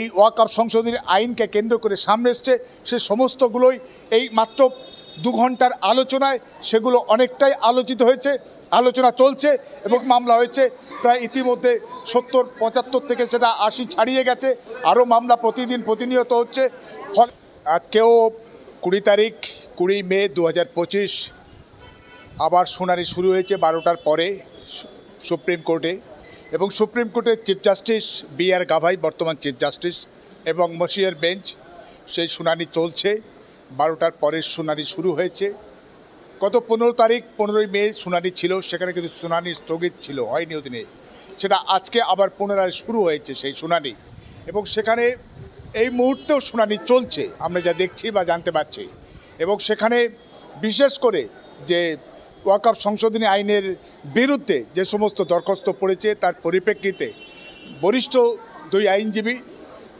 এই ওয়াকআপ সংশোধনী আইনকে কেন্দ্র করে সামনে এসছে, সে সমস্তগুলোই এই মাত্র দু ঘণ্টার আলোচনায় সেগুলো অনেকটাই আলোচিত হয়েছে, আলোচনা চলছে এবং মামলা হয়েছে। প্রায় ইতিমধ্যে সত্তর, পঁচাত্তর থেকে সেটা আশি ছাড়িয়ে গেছে, আরও মামলা প্রতিদিন প্রতিনিয়ত হচ্ছে। আজকেও কুড়ি তারিখ, কুড়ি মে দু হাজার পঁচিশ আবার শুনানি শুরু হয়েছে বারোটার পরে সুপ্রিম কোর্টে। এবং সুপ্রিম কোর্টের chief justice B R Gavai, বর্তমান চিফ জাস্টিস, এবং মশিয়ার বেঞ্চ, সেই শুনানি চলছে। বারোটার পরের শুনানি শুরু হয়েছে। গত পনেরো তারিখ, পনেরোই মে শুনানি ছিল, সেখানে কিন্তু শুনানি স্থগিত ছিল, হয়নি ওদিনে। সেটা আজকে আবার পুনরায় শুরু হয়েছে সেই শুনানি। এবং সেখানে এই মুহূর্তেও শুনানি চলছে, আমরা যা দেখছি বা জানতে পারছি। এবং সেখানে বিশেষ করে যে ওয়াকআপ সংশোধনী আইনের বিরুদ্ধে যে সমস্ত দরখাস্ত পড়েছে তার পরিপ্রেক্ষিতে বরিষ্ঠ দুই আইনজীবী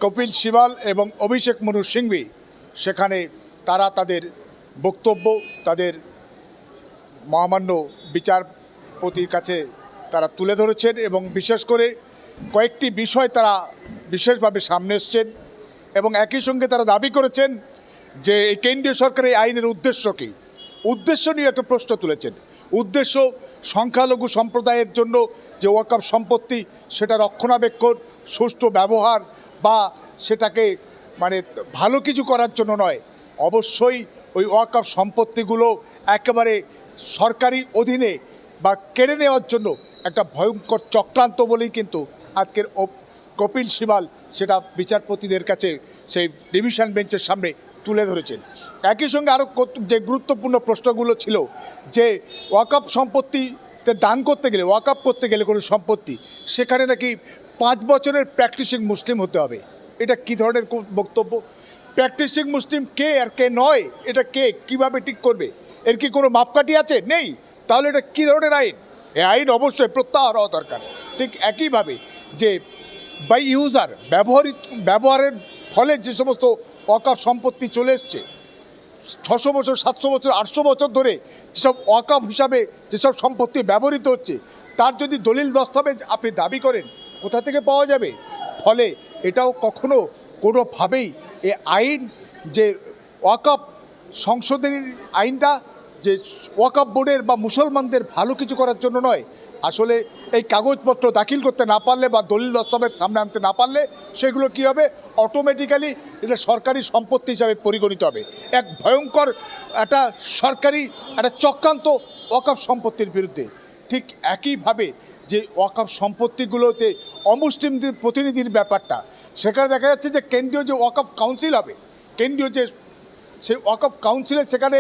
কপিল শিবাল এবং অভিষেক মনু সিংভি, সেখানে তারা তাদের বক্তব্য, তাদের মহামান্য বিচারপতির কাছে তারা তুলে ধরেছেন এবং বিশেষ করে কয়েকটি বিষয় তারা বিশেষভাবে সামনে এসছেন এবং একই সঙ্গে তারা দাবি করেছেন যে এই কেন্দ্রীয় সরকারের আইনের উদ্দেশ্য কী? উদ্দেশ্য নিয়ে একটা প্রশ্ন তুলেছেন। উদ্দেশ্য সংখ্যালঘু সম্প্রদায়ের জন্য যে ওয়াকআপ সম্পত্তি, সেটা রক্ষণাবেক্ষণ, সুষ্ঠু ব্যবহার বা সেটাকে মানে ভালো কিছু করার জন্য নয়। অবশ্যই ওই ওয়াকআপ সম্পত্তিগুলো একেবারে সরকারি অধীনে বা কেড়ে নেওয়ার জন্য একটা ভয়ঙ্কর চক্রান্ত বলেই কিন্তু আজকের কপিল সিবাল সেটা বিচারপতিদের কাছে সেই ডিভিশন বেঞ্চের সামনে তুলে ধরেছেন। একই সঙ্গে আরও যে গুরুত্বপূর্ণ প্রশ্নগুলো ছিল যে ওয়াকআপ সম্পত্তিতে দান করতে গেলে, ওয়াকআপ করতে গেলে কোনো সম্পত্তি, সেখানে নাকি পাঁচ বছরের প্র্যাকটিসিং মুসলিম হতে হবে। এটা কী ধরনের বক্তব্য? প্র্যাকটিসিং মুসলিম কে আর কে নয়, এটা কে কীভাবে ঠিক করবে? এর কি কোনো মাপকাঠি আছে? নেই। তাহলে এটা কী ধরনের আইন? এই আইন অবশ্যই প্রত্যাহার হওয়া দরকার। ঠিক একইভাবে যে বাই ইউজার ব্যবহারিত ব্যবহারের ফলে যে সমস্ত অকাপ সম্পত্তি চলে এসছে। ছশো বছর, সাতশো বছর, আটশো বছর ধরে যেসব অকাপ হিসাবে যেসব সম্পত্তি ব্যবহৃত হচ্ছে, তার যদি দলিল দস্তাবেজ আপনি দাবি করেন, কোথা থেকে পাওয়া যাবে? ফলে এটাও কখনো কোনোভাবেই এ আইন যে অকাপ সংশোধনীর আইনটা যে ওয়াকাপ বোর্ডের বা মুসলমানদের ভালো কিছু করার জন্য নয়, আসলে এই কাগজপত্র দাখিল করতে না পারলে বা দলিল দস্তাবেজ সামনে আনতে না পারলে সেগুলো কী হবে? অটোমেটিক্যালি এটা সরকারি সম্পত্তি হিসাবে পরিগণিত হবে। এক ভয়ঙ্কর একটা সরকারি, একটা চক্রান্ত ওয়াকাপ সম্পত্তির বিরুদ্ধে। ঠিক একইভাবে যে ওয়াকাপ সম্পত্তিগুলোতে অমুসলিমদের প্রতিনিধির ব্যাপারটা, সেখানে দেখা যাচ্ছে যে কেন্দ্রীয় যে ওয়াকাপ কাউন্সিল হবে, কেন্দ্রীয় যে সেই ওয়াকফ কাউন্সিলে সেখানে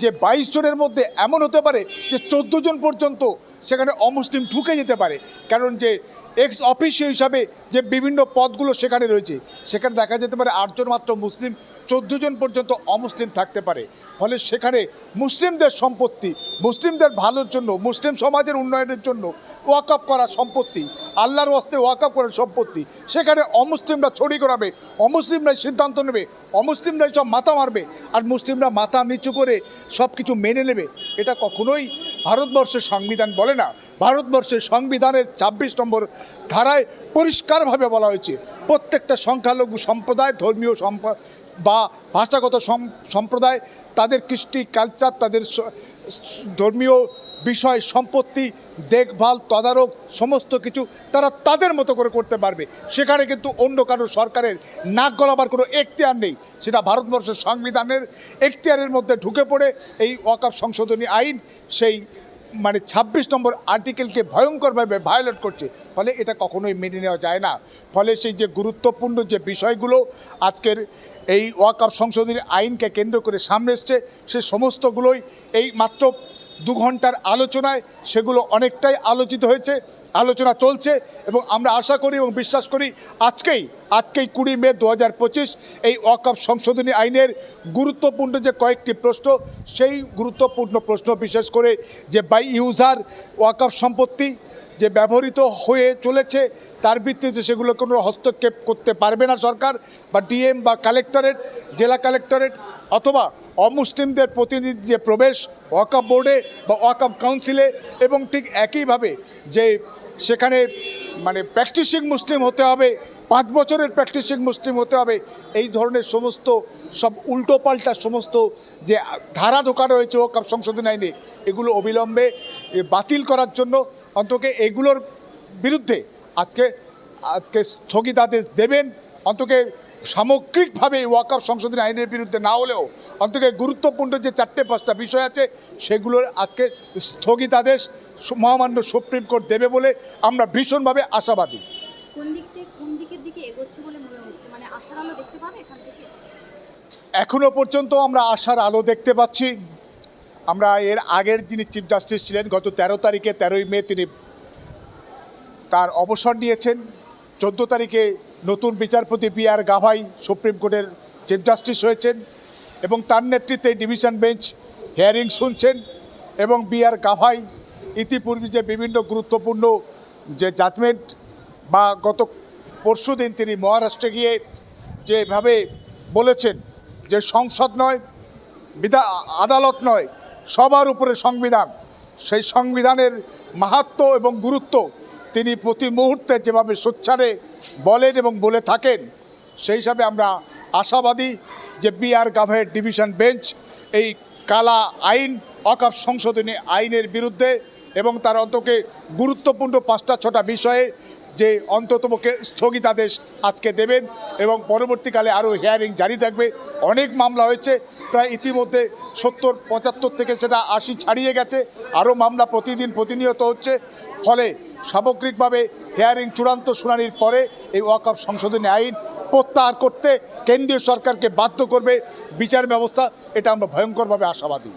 যে বাইশ জনের মধ্যে এমন হতে পারে যে চোদ্দ জন পর্যন্ত সেখানে অমুসলিম ঢুকে যেতে পারে। কারণ যে এক্স অফিসিও হিসাবে যে বিভিন্ন পদগুলো সেখানে রয়েছে, সেখানে দেখা যেতে পারে আটজন মাত্র মুসলিম, চোদ্দ জন পর্যন্ত অমুসলিম থাকতে পারে। ফলে সেখানে মুসলিমদের সম্পত্তি, মুসলিমদের ভালোর জন্য, মুসলিম সমাজের উন্নয়নের জন্য ওয়াকআপ করা সম্পত্তি আল্লাহর ওয়াস্তে ওয়াকআপ করার সম্পত্তি। সেখানে অমুসলিমরা ছড়ি করাবে অমুসলিমরাই সিদ্ধান্ত নেবে, অমুসলিমরাই সব মাথা মারবে, আর মুসলিমরা মাথা নিচু করে সব কিছু মেনে নেবে। এটা কখনোই ভারতবর্ষের সংবিধান বলে না। ভারতবর্ষের সংবিধানের ছাব্বিশ নম্বর ধারায় পরিষ্কারভাবে বলা হয়েছে, প্রত্যেকটা সংখ্যালঘু সম্প্রদায় ধর্মীয় সম্প বা ভাষাগত সম্প্রদায়, তাদের কৃষ্টি কালচার তাদের ধর্মীয় বিষয়, সম্পত্তি, দেখভাল, তদারক, সমস্ত কিছু তারা তাদের মতো করে করতে পারবে। সেখানে কিন্তু অন্য কারও সরকারের নাক গলাবার কোনো এখতিয়ার নেই। সেটা ভারতবর্ষের সংবিধানের এখতিয়ারের মধ্যে ঢুকে পড়ে এই ওয়াকাফ সংশোধনী আইন সেই মানে ছাব্বিশ নম্বর আর্টিকেলকে ভয়ঙ্করভাবে ভায়োলেট করছে। ফলে এটা কখনোই মেনে নেওয়া যায় না। ফলে সেই যে গুরুত্বপূর্ণ যে বিষয়গুলো আজকের এই ওয়াকআপ সংশোধনী আইনকে কেন্দ্র করে সামনে এসছে। সে সমস্তগুলোই এই মাত্র দু ঘণ্টার আলোচনায় সেগুলো অনেকটাই আলোচিত হয়েছে, আলোচনা চলছে এবং আমরা আশা করি এবং বিশ্বাস করি আজকেই আজকেই কুড়ি মে দু হাজার পঁচিশ এই ওয়াকআপ সংশোধনী আইনের গুরুত্বপূর্ণ যে কয়েকটি প্রশ্ন, সেই গুরুত্বপূর্ণ প্রশ্ন বিশেষ করে যে বাই ইউজার ওয়াকআপ সম্পত্তি যে ব্যবহৃত হয়ে চলেছে, তার ভিত্তিতে সেগুলো কোনো হস্তক্ষেপ করতে পারবে না সরকার বা ডিএম বা কালেক্টরেট, জেলা কালেক্টরেট অথবা অমুসলিমদের প্রতিনিধি যে প্রবেশ ওয়াকাপ বোর্ডে বা ওয়াকাপ কাউন্সিলে এবং ঠিক একইভাবে যে সেখানে মানে প্র্যাকটিসিং মুসলিম হতে হবে, পাঁচ বছরের প্র্যাকটিসিং মুসলিম হতে হবে, এই ধরনের সমস্ত সব উল্টোপাল্টা সমস্ত যে ধারা ঢোকানো হয়েছে ও সংশোধন আইনে, এগুলো অবিলম্বে বাতিল করার জন্য অন্তকে এগুলোর বিরুদ্ধে আজকে আজকে স্থগিতাদেশ দেবেন। অন্তকে সামগ্রিকভাবে এই ওয়াকআপ সংশোধনী আইনের বিরুদ্ধে না হলেও অন্তকে গুরুত্বপূর্ণ যে চারটে পাঁচটা বিষয় আছে সেগুলোর আজকে স্থগিতাদেশ মহামান্য সুপ্রিম কোর্ট দেবে বলে আমরা ভীষণভাবে আশাবাদী। কোন দিক থেকে কোন দিকের দিকে এগোচ্ছে বলে মনে হচ্ছে? মানে আশার আলো দেখতে পাবে এখান থেকে? এখনও পর্যন্ত আমরা আশার আলো দেখতে পাচ্ছি। আমরা এর আগের যিনি চিফ জাস্টিস ছিলেন, গত তেরো তারিখে, তেরোই মে তিনি তার অবসর নিয়েছেন। চোদ্দ তারিখে নতুন বিচারপতি বি আর গাভাই সুপ্রিম কোর্টের চিফ জাস্টিস হয়েছেন এবং তার নেতৃত্বে ডিভিশন বেঞ্চ হিয়ারিং শুনছেন এবং বি আর গাভাই ইতিপূর্বে যে বিভিন্ন গুরুত্বপূর্ণ যে জাজমেন্ট বা গত পরশু দিন তিনি মহারাষ্ট্রে গিয়ে যেভাবে বলেছেন যে সংসদ নয়, বিধা আদালত নয় সবার উপরে সংবিধান। সেই সংবিধানের মাহাত্ম এবং গুরুত্ব তিনি প্রতি মুহূর্তে যেভাবে সোচ্ছারে বলেন এবং বলে থাকেন, সেই হিসাবে আমরা আশাবাদী যে বি আর গাভের ডিভিশন বেঞ্চ এই কালা আইন অকাপ সংশোধনী আইনের বিরুদ্ধে এবং তার অন্তকে গুরুত্বপূর্ণ পাঁচটা, ছটা বিষয়ে যে অন্ততপক্ষে স্থগিতাদেশ আজকে দেবেন এবং পরবর্তীকালে আরও হিয়ারিং জারি থাকবে। অনেক মামলা হয়েছে, প্রায় ইতিমধ্যে সত্তর, পঁচাত্তর থেকে সেটা আশি ছাড়িয়ে গেছে। আরও মামলা প্রতিদিন প্রতিনিয়ত হচ্ছে, ফলে সামগ্রিকভাবে হিয়ারিং চূড়ান্ত শুনানির পরে এই ওয়াকআপ সংশোধনী আইন প্রত্যাহার করতে কেন্দ্রীয় সরকারকে বাধ্য করবে বিচার ব্যবস্থা। এটা আমরা ভয়ঙ্করভাবে আশাবাদী।